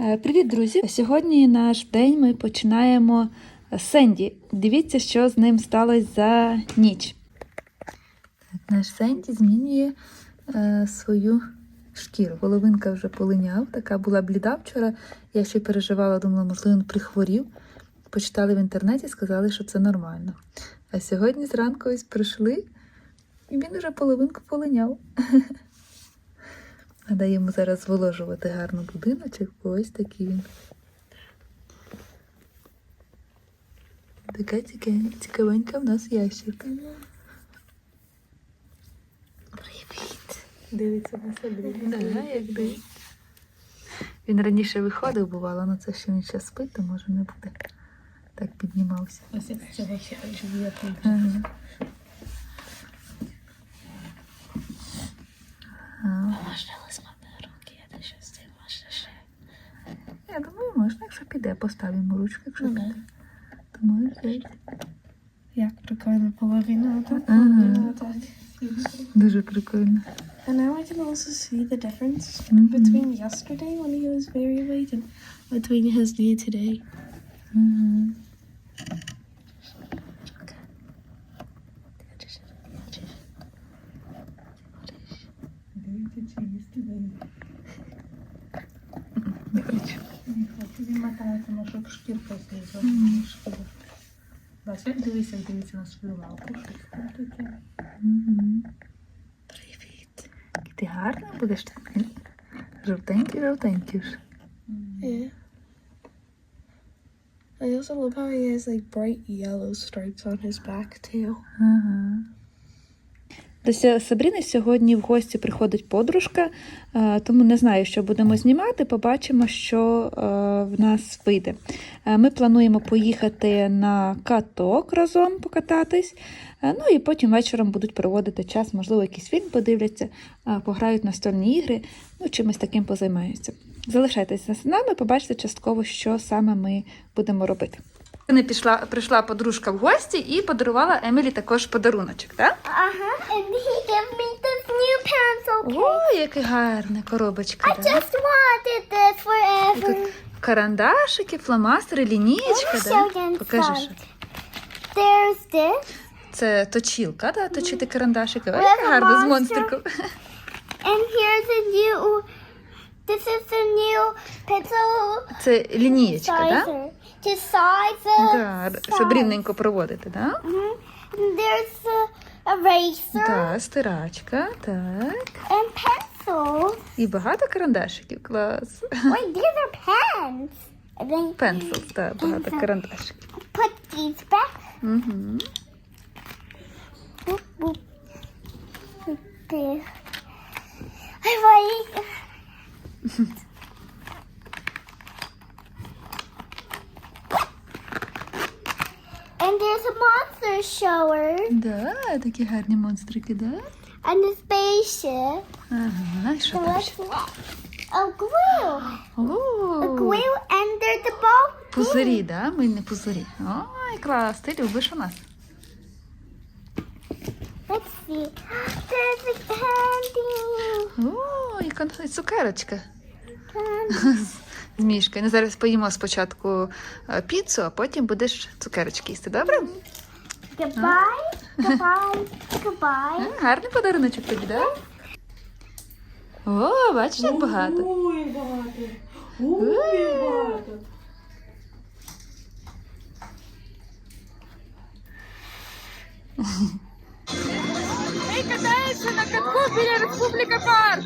Е, Привіт, друзі! Сьогодні наш день ми починаємо з Сенді. Дивіться, що з ним сталося за ніч. Так, наш Сенді змінює е, свою шкіру. Головинка вже полиняв, така була бліда вчора. Я ще переживала, думала, можливо, він прихворів. Почитали в інтернеті, сказали, що це нормально. А сьогодні зранку ось прийшли, і він вже половинку полиняв. Йому зараз зволожувати гарно будиночок, бо ось такий він. Така цікавенька в нас ящерка. Привіт! Дивиться на себе. Ага, як дивиться. Він раніше виходив, бувало, але це ще він ще спить, то може не буде. Так піднімався. Ось з цього ще живе Ага. Ага. Можна лисмати руки, я те щось це можна ще. Я думаю, можна, якщо піде, поставимо ручку, якщо Ага. піде. То може взяти. Як прикольно половина так, Ага. половина так. Дуже прикольно. And now I can also see the difference Mhm. between yesterday when he was very late and between his day today. Угу. Дивіться, чи їсти день. Не хочу. Він мотається, ну, щоб шкірка злізла. Мгм. Шкіра. Бачиш, як дивися, як дивиться на свою лапу. Щось там таке. Угу. Привіт. І ти гарно будеш так. Жовтенький, жовтенький ж. Yeah. I also love how he has like bright yellow stripes on his back too. Ага. До Сабріни сьогодні в гості приходить подружка, е, тому не знаю, що будемо знімати. Побачимо, що е, в нас вийде. Е, Ми плануємо поїхати на каток разом покататись. Ну і потім вечором будуть проводити час, можливо, якийсь фільм подивляться, пограють настольні ігри, ну чимось таким позаймаються. Залишайтеся з нами, побачите частково, що саме ми будемо робити. Не пішла, прийшла подружка в гості і подарувала Емілі також подаруночок, так? Uh-huh. And he gave me this new pencil case. О, яка гарна коробочка. I да? just wanted this forever. Тут карандашики, фломастери, лінійка, Show да? Покажи, що. There's this. Це точілка, да? точити карандашики. Ой, With гарно з монстриком. And here's a new. This is a new pencil Це лінієчка, так? Да? To size the. Да, щоб рівненько проводити, так? Да? Mhm. And there's a eraser Так, стирачка, так. and pencils. І багато карандашиків, клас. Wait, these are pens. And then Пенсил, так, багато карандашиків. put these back. Угу. Boop, boop. There. I like. And there's a monster shower Да, такі гарні монстрики, да? and a spaceship. Ага, і що там ще? A glue. A О, glue under the ball. пузирі, да? Мильні пузирі. Ой, клас, ти любиш у нас. Let's see. There's a candy. О, і кон- цукерочка candy. з мішкою. Ну, зараз поїмо спочатку е, піцу, а потім будеш цукерочки їсти, добре? Goodbye. Goodbye. Goodbye. Е, Гарний подаруночок тобі, да? О, бачиш, як багато. Ой, багато. Ой, багато. Ми катаємося на катку біля Республіка Парк.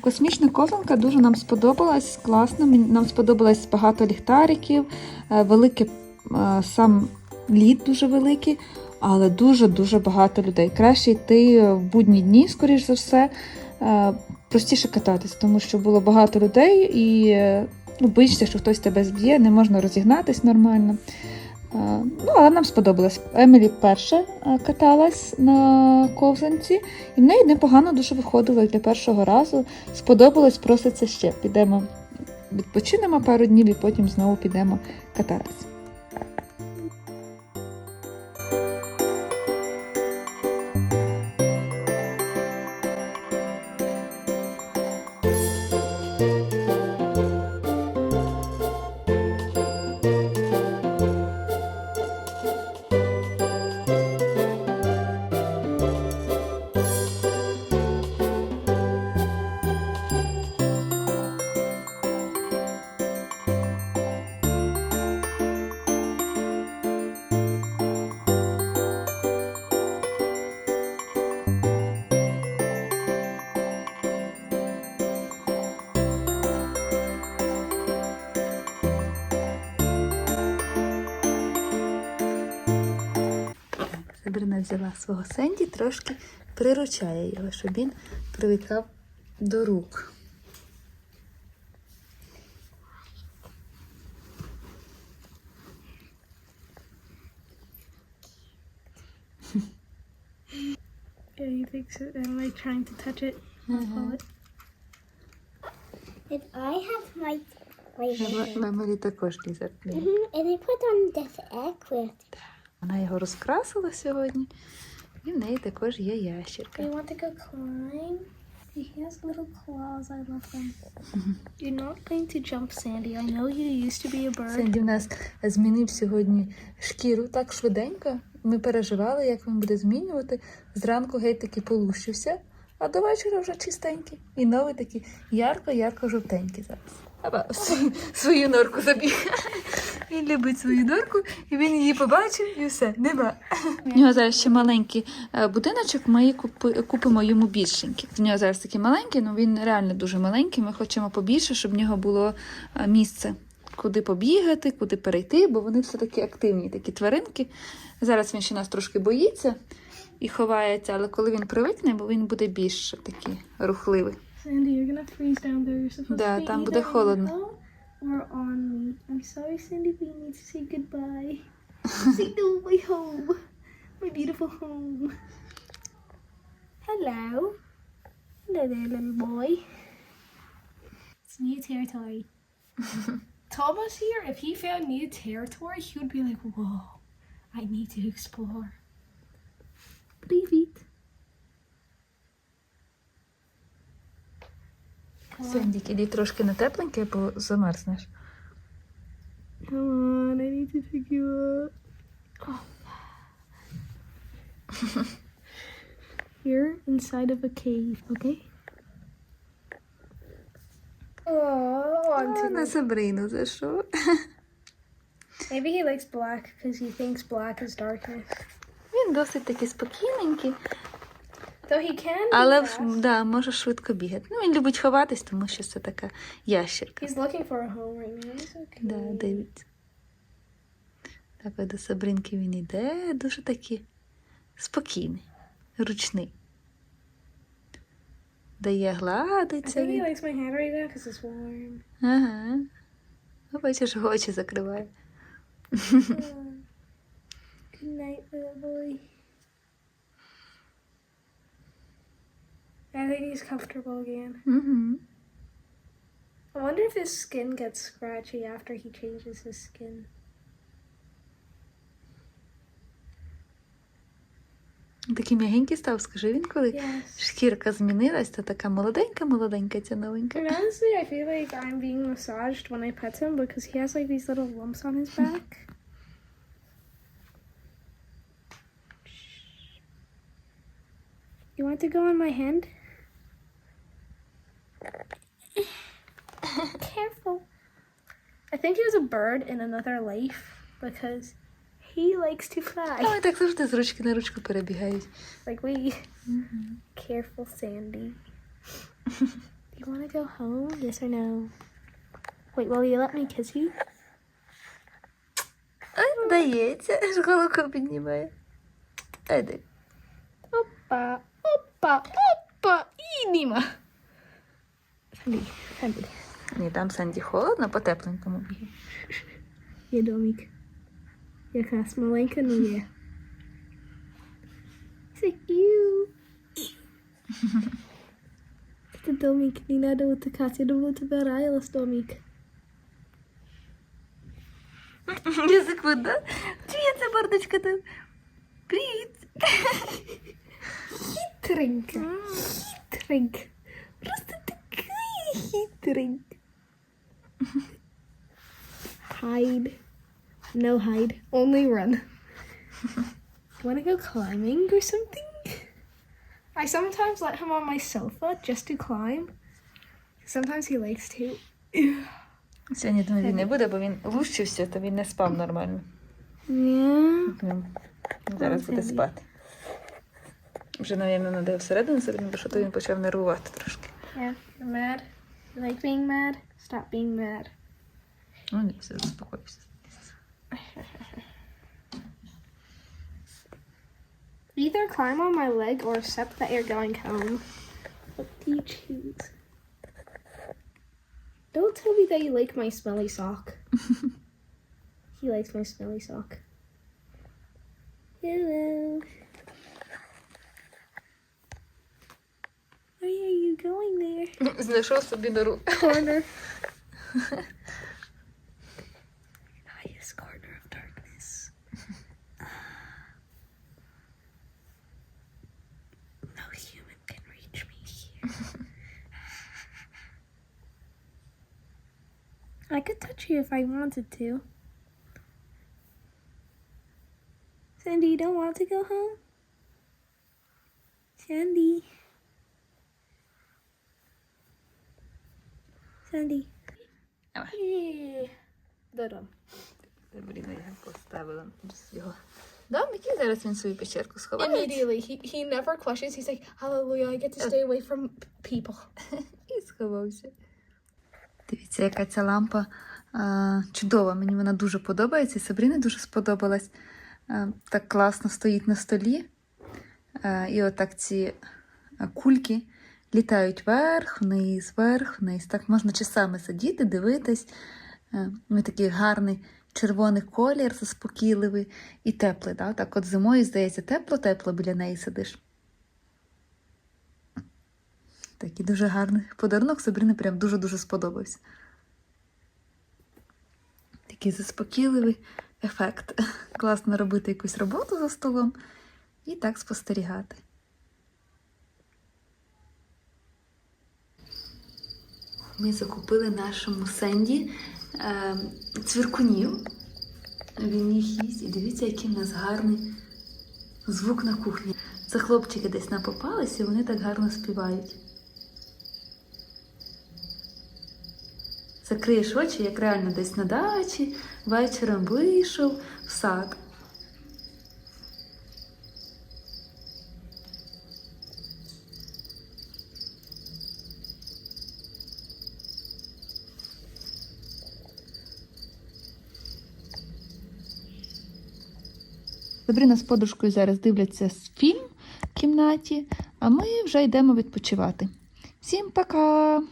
Космічна ковзанка дуже нам сподобалась, класно. Нам сподобалось багато ліхтариків, е, велике е, сам лід дуже великий, але дуже-дуже багато людей. Краще йти в будні дні, скоріш за все, е, простіше кататись, тому що було багато людей і ну, боїшся, що хтось тебе зб'є, не можна розігнатись нормально. Е, Ну, але нам сподобалось. Емілі перша е, каталась на ковзанці, і в неї непогано дуже виходило для першого разу. Сподобалось, проситься ще. Підемо відпочинемо пару днів і потім знову підемо кататись. Взяла свого Сенді, трошки приручає його, щоб він привикав до рук. Yeah, he thinks it. I'm like trying to touch it. Ага. And I have my my. Меморі також лізер. Mhm, And I put on this egg with. Вона його розкрасила сьогодні, і в неї також є ящірка. You want to go climb? He has little claws. I love them. You're not going to jump, Sandy. I know you used to be a bird. Сенді в нас змінив сьогодні шкіру так швиденько. Ми переживали, як він буде змінювати. Зранку геть таки полущився, а до вечора вже чистенький. І новий такий ярко-ярко-жовтенький зараз. Аба, свою, свою норку забіг. Він любить свою норку, і він її побачив, і все, нема. У нього зараз ще маленький е, будиночок, ми її купи- купимо йому більшенький. В нього зараз такий маленький, ну він реально дуже маленький. Ми хочемо побільше, щоб в нього було е, місце, куди побігати, куди перейти, бо вони все таки активні, такі тваринки. Зараз він ще нас трошки боїться і ховається, але коли він привикне, бо він буде більш такий рухливий. Sandy, you're gonna freeze down there. You're supposed Да, to be там буде холодно. or on me. I'm sorry, Cindy, we need to say goodbye. say no, my home, my beautiful home. Hello. Hello there, little boy. It's new territory. Thomas here, if he found new territory, he would be like, whoa, I need to explore. Believe it. Сенді, іди трошки не тепленьке, бо замерзнеш. Come on, I need to pick you up. Oh. You're inside of a cave, okay? Oh, О, на Сабрину зайшов. Maybe he likes black because he thinks black is darkness. Він досить таки спокійненький, Though he can. але да, може швидко бігати. Ну, він любить ховатись, тому що це така ящерка. He's looking for a home right now. It's okay. Да, дивіться. Так, ось до Сабринки він іде, дуже такий спокійний, ручний. Дає I гладиться. think he Він. likes my hand right now because it's warm. Ага. Ну, бачиш, очі закриває. Good night, little boy. I think he's comfortable again. Угу. I wonder if his skin gets scratchy after he changes his skin. Такий м'ягенький став, скажи він, коли Yes. шкірка змінилась, то така молоденька-молоденька ця новенька. And honestly, I feel like I'm being massaged when I pet him because he has like these little lumps on his back. You want to go on my hand? Careful. I think he was a bird in another life because he likes to fly. Вони так завжди з ручки на ручку перебігають. Like we. Careful, Sandy. you you want to go home? Yes or no? Wait, will you let me kiss you? Ай, вдається, аж головку піднімає. Айди. Oppa, oppa, oppa, Санді, Санді. Ні, там Санді холодно, по тепленькому бігає. Є домик. Якраз маленька, ну є. Це ю. Це домик, не надо утикати, я думала, тебе раїлась домик. Язик вода. Чия це мордочка там? Привіт. Хитренька. Хитренька. Просто хитренька. Hide. No hide. Only run. Want to go climbing or something? I sometimes let him on my sofa just to climb. Sometimes he likes to. Сьогодні думаю, він не буде, бо він лущився, то він не спав нормально. Yeah. Зараз буде спати. Вже, мабуть, надає всередину бо що то він почав нервувати трошки. Yeah. You're mad. You like being mad? Stop being mad. Ну, ні, все, заспокоївся. Either climb on my leg or accept that you're going home. What do you choose? Don't tell me that you like my smelly sock. he likes my smelly sock. Hello. Знайшов собі нору. Corner. Highest corner of darkness. No human can reach me here. I could touch you if I wanted to. Sandy, you don't want to go home? Sandy. Давай. Ні. Додам. Блін, я поставила його. Да, який зараз він свою печерку сховає? Immediately, he, he never questions. He's like, Hallelujah, I get to stay away from people. І сховався. Дивіться, яка ця лампа а, чудова. Мені вона дуже подобається. І дуже сподобалась. А, так класно стоїть на столі. А, і отак ці кульки літають вверх, вниз, вверх, вниз. Так можна часами сидіти, дивитись. Е, Ну, такий гарний червоний колір, заспокійливий і теплий. Да? Так от зимою, здається, тепло-тепло біля неї сидиш. Такий дуже гарний подарунок Сабріни прям дуже-дуже сподобався. Такий заспокійливий ефект. Класно робити якусь роботу за столом і так спостерігати. Ми закупили нашому Сенді е, цвіркунів. Він їх їсть. І дивіться, який в нас гарний звук на кухні. Це хлопчики десь напопалися, і вони так гарно співають. Закриєш очі, як реально десь на дачі, вечором вийшов в сад. Сабріна з подружкою зараз дивляться фільм в кімнаті, а ми вже йдемо відпочивати. Всім пока!